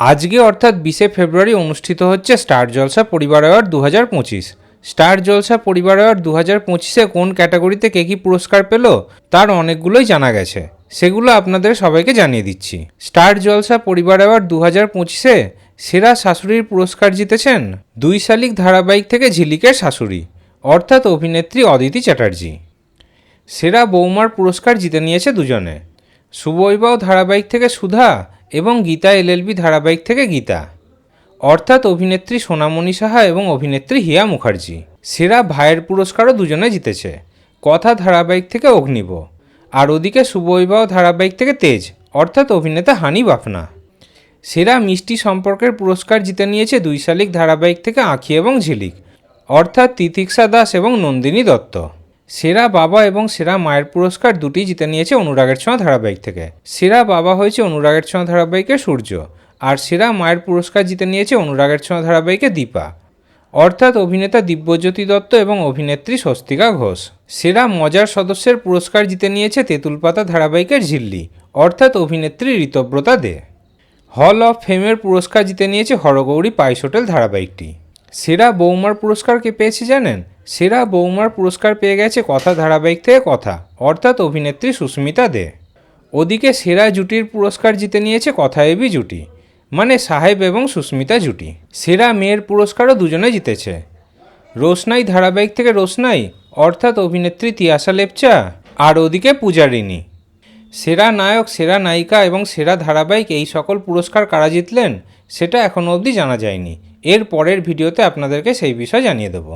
আজকে অর্থাৎ বিশে ফেব্রুয়ারি অনুষ্ঠিত হচ্ছে স্টার জলসা পরিবার অ্যাওয়ার্ড দু হাজার পঁচিশ। স্টার জলসা পরিবার অ্যাওয়ার্ড দু হাজার পঁচিশে কোন ক্যাটাগরিতে কে কী পুরস্কার পেল, তার অনেকগুলোই জানা গেছে। সেগুলো আপনাদের সবাইকে জানিয়ে দিচ্ছি। স্টার জলসা পরিবার অ্যাওয়ার্ড দু হাজার পঁচিশে সেরা শাশুড়ির পুরস্কার জিতেছেন দুই শালিক ধারাবাহিক থেকে ঝিলিকের শাশুড়ি, অর্থাৎ অভিনেত্রী অদিতি চ্যাটার্জি। সেরা বৌমার পুরস্কার জিতে নিয়েছে দুজনে। সুবৈবাও ধারাবাহিক থেকে সুধা এবং গীতা এলএলবি ধারাবাহিক থেকে গীতা। অর্থাৎ অভিনেত্রী সোনামণি সাহা এবং অভিনেত্রী হিয়া মুখার্জি। সেরা ভাইয়ের পুরস্কারও দুজনে জিতেছে। কথা ধারাবাহিক থেকে অগ্নিব। আর ওদিকে সুবৈবাও ধারাবাহিক থেকে তেজ, অর্থাৎ অভিনেতা হানি বাফনা। সেরা মিষ্টি সম্পর্কের পুরস্কার জিতে নিয়েছে দুই শালিক ধারাবাহিক থেকে আঁখি এবং ঝিলিক, অর্থাৎ তিতিক্ষা দাস এবং নন্দিনী দত্ত। সেরা বাবা এবং সেরা মায়ের পুরস্কার দুটি জিতে নিয়েছে অনুরাগের ছোঁয়া ধারাবাহিক থেকে। সেরা বাবা হয়েছে অনুরাগের ছোঁয়া ধারাবাহিকের সূর্য, আর সেরা মায়ের পুরস্কার জিতে নিয়েছে অনুরাগের ছোঁয়া ধারাবাহিকে দীপা। অর্থাৎ অভিনেতা দিব্যজ্যোতি দত্ত এবং অভিনেত্রী স্বস্তিকা ঘোষ। সেরা মজার সদস্যের পুরস্কার জিতে নিয়েছে তেঁতুলপাতা ধারাবাহিকের ঝিল্লি, অর্থাৎ অভিনেত্রী ঋতব্রতা দে। হল অফ ফেমের পুরস্কার জিতে নিয়েছে হরগৌরী পাইস হোটেল ধারাবাহিকটি। সেরা বৌমার পুরস্কার কে পেয়েছে জানেন? সেরা বৌমার পুরস্কার পেয়ে গেছে কথা ধারাবাহিক থেকে কথা, অর্থাৎ অভিনেত্রী সুস্মিতা দে। ওদিকে সেরা জুটির পুরস্কার জিতে নিয়েছে কথা এবি জুটি মানে সাহেব এবং সুস্মিতা জুটি। সেরা মেয়ের পুরস্কারও দুজনে জিতেছে। রোশনাই ধারাবাহিক থেকে রোশনাই, অর্থাৎ অভিনেত্রী তিয়াসা লেপচা, আর ওদিকে পূজারিণী। সেরা নায়ক, সেরা নায়িকা এবং সেরা ধারাবাহিক এই সকল পুরস্কার কারা জিতলেন, সেটা এখনও অবধি জানা যায়নি। এর পরের ভিডিওতে আপনাদেরকে সেই বিষয় জানিয়ে দেবো।